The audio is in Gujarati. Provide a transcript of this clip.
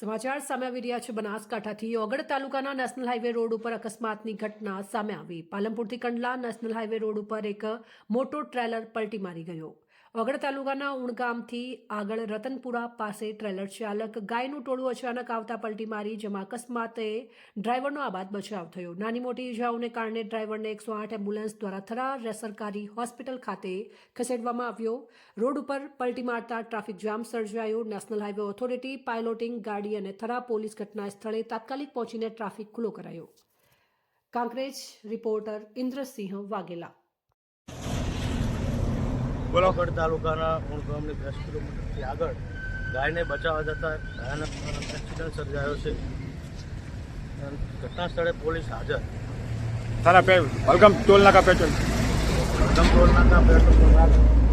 સમાચાર સામે આવી રહ્યા છે બનાસકાંઠાથી. ઓગળ તાલુકાના નેશનલ હાઈવે રોડ ઉપર અકસ્માતની ઘટના સામે આવી. પાલનપુરથી કંડલા નેશનલ હાઈવે રોડ ઉપર એક મોટો ટ્રેલર પલટી મારી ગયો. ઓગળ તાલુકાના ઉણગામથી આગળ રતનપુરા પાસે ટ્રેલર ચાલક ગાયનું ટોળું અચાનક આવતા પલટી મારી, જેમાં અકસ્માતે ડ્રાઈવરનો આબાદ બચાવ થયો. નાની મોટી ઇજાઓને કારણે ડ્રાઈવરને એકસો આઠ એમ્બ્યુલન્સ દ્વારા થરાર સરકારી હોસ્પિટલ ખાતે ખસેડવામાં આવ્યો. રોડ ઉપર પલટી મારતા ટ્રાફિક જામ સર્જાયો. નેશનલ હાઈવે ઓથોરિટી, પાયલોટિંગ ગાડી અને થરા પોલીસ ઘટના સ્થળે તાત્કાલિક પહોંચીને ટ્રાફિક ખુલ્લો કરાયો. કાંકરેજ રિપોર્ટર ઇન્દ્રસિંહ વાઘેલા બોલો તાલુકાના મૂળ ગામની દસ કિલોમીટરથી આગળ ગાયને બચાવવા જતાં ભયાનક એક્સિડન્ટ સર્જાયો છે. ઘટના સ્થળે પોલીસ હાજર. તારા પે વલગમ ટોલ નાકા પેટ્રોલ ગમ ટોલ નાકા પેટ્રોલ